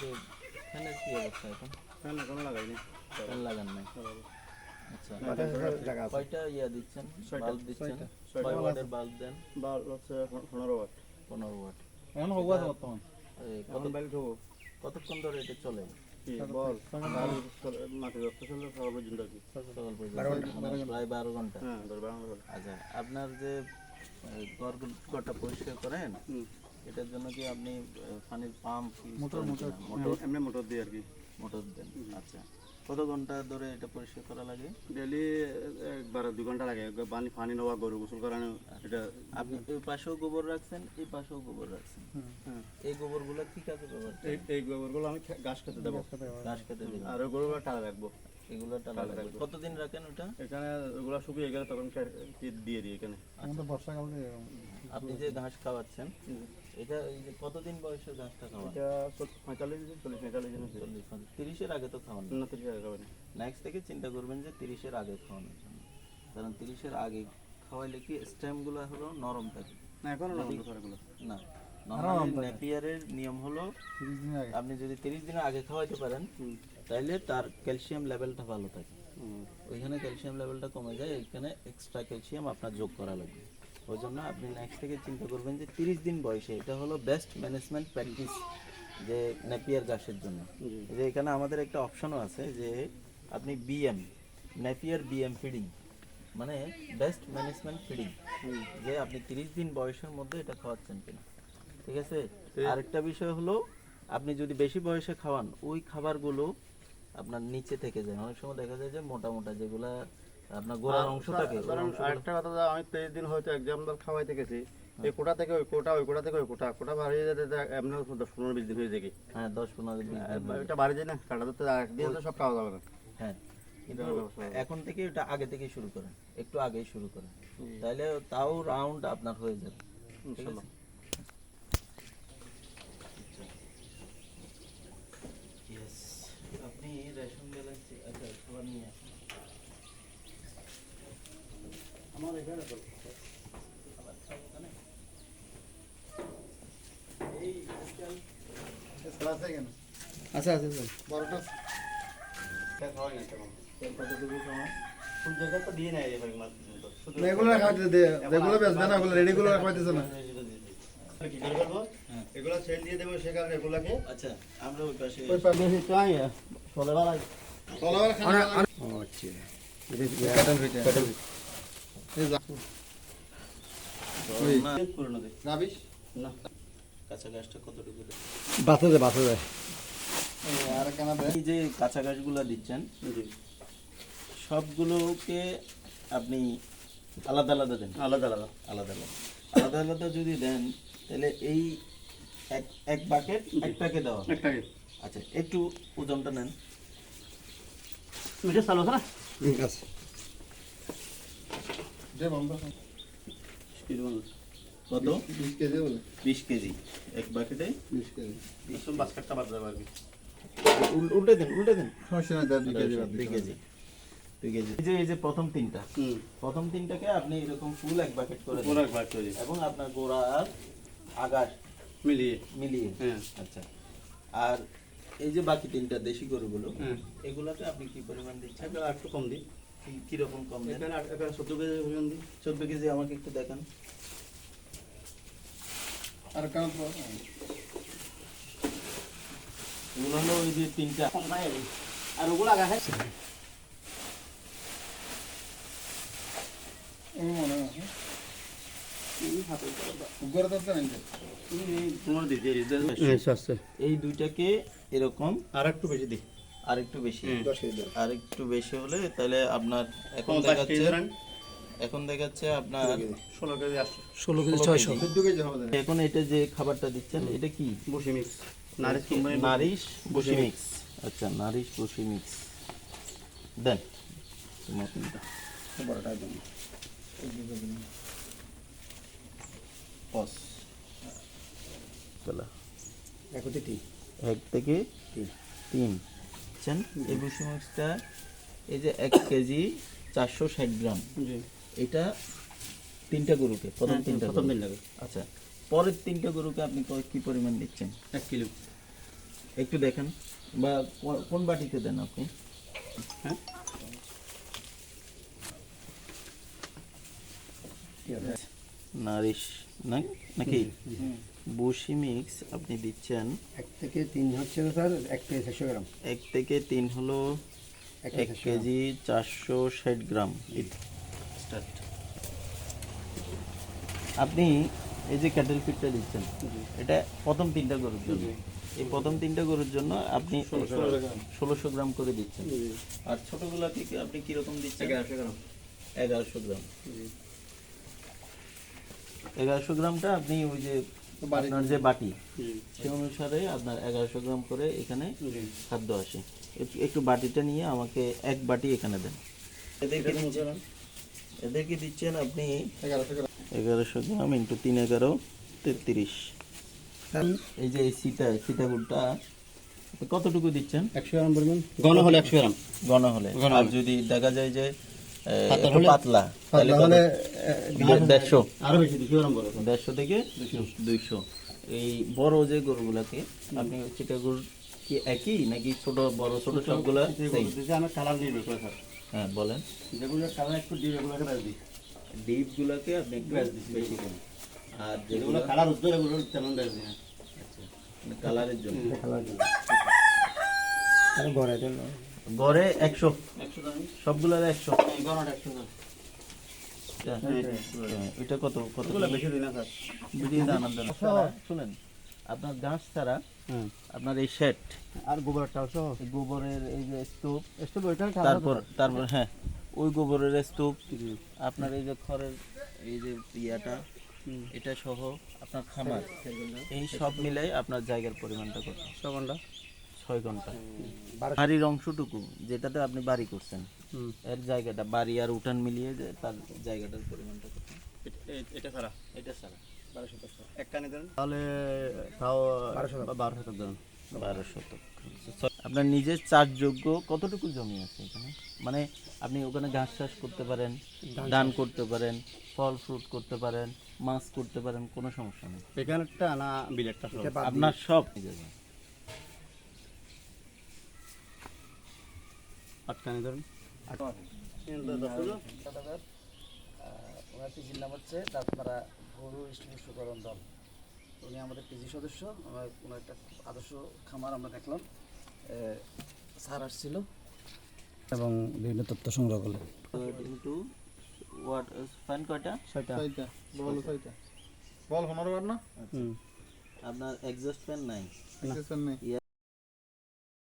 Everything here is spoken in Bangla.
যে ফ্যানের কি অবস্থা এখন? ফ্যান এখনও লাগাইনি। ফ্যান লাগান নাই? আচ্ছা। কয়টা ইয়া দিচ্ছেন? বাল্ব দিচ্ছেন? ছয়টা। ওয়াটের বাল্ব দেন? বাল হচ্ছে পনেরো ওয়াট। পনেরো ওয়াট। এখন হব বর্তমান। কত এখন বাইরে কতক্ষণ ধরে এটা চলে? মানে হ্যাঁ আচ্ছা আপনার যে ঘরটা পরিষ্কার করেন? এটার জন্য কি আপনি পানির পাম্প মোটর, মোটর। মোটর এমনি মোটর দিই আর কি। মোটর দেন আচ্ছা। কত ঘণ্টা ধরে এটা পরিষ্কার করা লাগে? ডেলি একবার দুই ঘণ্টা লাগে। পানি পানি নেওয়া গরু গোসল করানো এটা আপনি এই পাশেও গোবর রাখছেন এই পাশেও গোবর রাখছেন? হ্যাঁ এই গোবরগুলো কি কাজে ব্যবহার এই গোবরগুলো আমি ঘাস খেতে দেবো। ঘাস কেটে দিবেন। আর ওই গরুগুলো টাকা রাখব। এগুলো টালা লাগবে কতদিন রাখেন ওটা? এখানে ওগুলো শুকিয়ে গেলে তখন দিয়ে দিই এখানে? বর্ষাকালে আপনি যে ঘাস খাওয়াচ্ছেন এটা এই যে কতদিন বয়সে ঘাসটা খাওয়ান? এটা পঁয়তাল্লিশ দিন চল্লিশ পঁয়তাল্লিশ দিন চল্লিশ তিরিশের আগে তো খাওয়ান না? তিরিশ হাজার খাবেন নেক্সট থেকে চিন্তা করবেন যে তিরিশের আগে খাওয়ানোর জন্য। কারণ তিরিশের আগে খাওয়াইলে কি স্টেমগুলো হলো নরম থাকে? না এখনও না নেপিয়ারের নিয়ম হলো আগে। আপনি যদি তিরিশ দিনের আগে খাওয়াইতে পারেন তাহলে তার ক্যালসিয়াম লেভেলটা ভালো থাকে। ওইখানে ক্যালসিয়াম লেভেলটা কমে যায় এখানে এক্সট্রা ক্যালসিয়াম আপনার যোগ করা লাগবে। ওই জন্য আপনি নেক্সট থেকে চিন্তা করবেন যে তিরিশ দিন বয়সে এটা হলো বেস্ট ম্যানেজমেন্ট প্র্যাকটিস যে নেপিয়ার ঘাসের জন্য। যে এখানে আমাদের একটা অপশনও আছে যে আপনি বিএম নেপিয়ার বিএম ফিডিং মানে বেস্ট ম্যানেজমেন্ট ফিডিং যে আপনি তিরিশ দিন বয়সের মধ্যে এটা খাওয়াচ্ছেন কিনা। ঠিক আছে? আরেকটা বিষয় হলো আপনি যদি বেশি বয়সে খাওয়ান ওই খাবারগুলো আপনার নিচে থেকে যায়। অনেক সময় দেখা যায় যে মোটা মোটা যেগুলা আপনার গোড়ার অংশ থাকে আরেকটা কথা আমি তেইশ দিন হয়তো খাওয়াইতে গেছি এই কোটা থেকে ওই কোটা ওই কোটা থেকে ওই কোটা কোটা বাড়িয়ে যেতে এমনি দশ পনেরো বিশ দিন হয়ে যায় হ্যাঁ দশ পনেরো দিন এটা বাড়ি যায় না কাটা তো একদিন তো সব খাওয়া যাবে না। হ্যাঁ। এখন থেকে এটা আগে থেকে শুরু করেন একটু আগেই শুরু করেন। তাহলে তাও রাউন্ড আপনার হয়ে যাবে। ঠিক ইনশাল্লাহ। আছে Yes. আপনি রেশন ব্যালেন্স আচ্ছা খাবার নিয়ে আসুন আমার এখানে তো খাবার খাব ওখানে এই আজকাল আছে কেন আচ্ছা আচ্ছা আচ্ছা। বারোটা খাওয়াই না কেমন কতটুকু সময় ফুল জায়গা তো দিয়ে নেয় এবার মাছ রেগুলার খাইতে দে রেগুলার বেচবে না ওগুলো রেগুলার খাইতেছে না কি করে এগুলো সেল দিয়ে দেবো সে কারণে আচ্ছা আমরা ওই পাশে ওই পাশে চাই বেড়াই তলাবার খানা আচ্ছা কাটাল হইছে এই যায় যায়। আর এই যে কাঁচা গাছগুলো দিচ্ছেন সবগুলোকে আপনি আলাদা আলাদা দেন। আলাদা আলাদা। আলাদা আলাদা। আলাদা আলাদা যদি দেন তাহলে এই এক এক বাকেট একটাকে দেওয়া একটাকে আচ্ছা একটু ওজনটা নেন। মিঠে চালু আছে না? ঠিক আছে। কত? 20 কেজি বিশ কেজি। এক বাকেটে? 20 কেজি। আসুন বাস্কেটটা বাদ যাবে আর কি। উল্টে দেন উল্টে দেন। সমস্যা নাই দাদা 2 কেজি দুই কেজি। দুই কেজি। এই যে এই যে প্রথম তিনটা। হুম। প্রথম তিনটাকে আপনি এরকম ফুল এক বাকেট করে পুরো দেন। একবার তৈরি এবং আপনার গোড়া আর আগার মিলিয়ে। মিলিয়ে। হ্যাঁ। আচ্ছা। আর এই যে বাকি তিনটা দেশি গরুগুলো হ্যাঁ এগুলোকে আপনি কি পরিমাণ দিচ্ছেন? একটু কম দিই। কি- কীরকম কম দেন? এখানে এখানে চোদ্দ কেজি দিই চোদ্দ কেজি আমাকে একটু দেখান। আর হলো ওই যে তিনটা। ওগুলো আগা খাই মনে আচ্ছা আচ্ছা। এই দুইটাকে এরকম আর একটু বেশি দিই। আর একটু বেশি। আর একটু বেশি হলে তাহলে আপনার এখন দেখাচ্ছে এখন দেখাচ্ছে আপনার ষোলো কেজি। আসছে। ষোলো কেজি ছয়শো। কেজি। হবে এখন এটা যে খাবারটা দিচ্ছেন এটা কি? বসি মিক্স। নারিশ কোম্পানি নারিশ বসি মিক্স। আচ্ছা নারিশ বসি মিক্স। দেন। তোমার তিনটা বড়টা একদম। পস। চলা এক থেকে তিন তিন। বুঝছেন এই বসি মিক্সটা এই যে এক কেজি চারশো ষাট গ্রাম। এটা তিনটা গরুকে প্রথম হ্যাঁ, তিনটা প্রথম দিন লাগে। আচ্ছা পরের তিনটা গরুকে আপনি কি পরিমাণ দিচ্ছেন? এক কিলো। একটু দেখেন বা কোন বাটিতে দেন আপনি? হ্যাঁ। নারিশ নাকি? বুশি মিক্স আপনি দিচ্ছেন। এক থেকে তিন হচ্ছে না স্যার? এক থেকে চারশো গ্রাম। এক থেকে তিন হলো এক কেজি চারশো ষাট গ্রাম। স্টার্ট আপনি এই যে ক্যাটেল ফিডটা দিচ্ছেন এটা প্রথম তিনটা গরুর জন্য। এই প্রথম তিনটা গরুর জন্য আপনি ষোলোশো গ্রাম। করে দিচ্ছেন। আর ছোটগুলাকে থেকে আপনি কীরকম দিচ্ছেন? এগারোশো গ্রাম। এগারোশো গ্রাম। এগারোশো গ্রামটা আপনি ওই যে আপনার যে বাটি সে অনুসারে আপনার এগারোশো গ্রাম করে এখানে খাদ্য আসে। একটু- বাটিটা নিয়ে আমাকে এক বাটি এখানে দেন। এদেরকে দিচ্ছেন এদেরকে দিচ্ছেন আপনি এগারোশো গ্রাম। ইন্টু তিন এগারো তেত্রিশ। এই যে এই সীতা সীতাগুড়টা কতটুকু দিচ্ছেন? একশো গ্রাম পরিমাণ। ঘন হলে একশো গ্রাম। ঘন হলে। আর যদি দেখা যায় যে পাতলা তাহলে দেড়শো। আরও বেশি দেড়শো থেকে দুইশো। এই বড় যে গরুগুলাকে আপনি চিটাগুড় কি একই নাকি ছোট বড় ছোট সবগুলা আমার কালার দিয়ে করে স্যার হ্যাঁ বলেন। যেগুলো কালার একটু দিয়ে এগুলোকে বের দিই ডিপ আপনি একটু বেশি করেন আর যেগুলো কালার উজ্জ্বল এগুলো তেমন বের দিই কালারের জন্য। গড়ে একশো। একশো দাম একশো। একশো এটা কত কত বেশি দিই না স্যার বিরিয়ে দান আপনার শুনেন আপনার ছাড়া আপনার এই শেড আর গোবরটাও সহ? গোবরের এই যে স্তূপ একটু ওইটা তারপর তারপর হ্যাঁ ওই গোবরের স্তূপ আপনার এই যে খড়ের এই যে ইয়াটা এটা সহ আপনার খামার। এই সব মিলাই আপনার জায়গার পরিমাণটা কত? ছ ঘণ্টা ছয় ঘণ্টা। বাড়ির অংশটুকু যেটাতে আপনি বাড়ি করছেন। এর জায়গাটা বাড়ি আর উঠান মিলিয়ে যে তার জায়গাটার পরিমাণটা এটা ছাড়া। এটা ছাড়া। এক কানি দেন তাহলে তাও বারো শতক। বারো শতক আপনার নিজের চাষযোগ্য কতটুকু জমি আছে এখানে? মানে আপনি ওখানে ঘাস চাষ করতে পারেন ধান করতে পারেন ফল ফ্রুট করতে পারেন মাছ করতে পারেন কোনো সমস্যা নেই। এখানেরটা না বিলেটটা সব? আপনার সব নিজের। আট কানি ধরুন। ওনার পিজির নাম হচ্ছে দাঁতমারা গরু ইষ্টপুষ্টকরণ দল। উনি আমাদের পিজি সদস্য আমরা ওনার একটা আদর্শ খামার আমরা দেখলাম। স্যার আসছিল এবং বিভিন্ন তথ্য সংগ্রহ করলেন। কিন্তু ওয়াট ফাইন কয়টা? ছয়টা। ছয়টা বল ছয়টা। বল বার না? আপনার এক্সস্ট ফ্যান নাই? এক্সেসন নেই।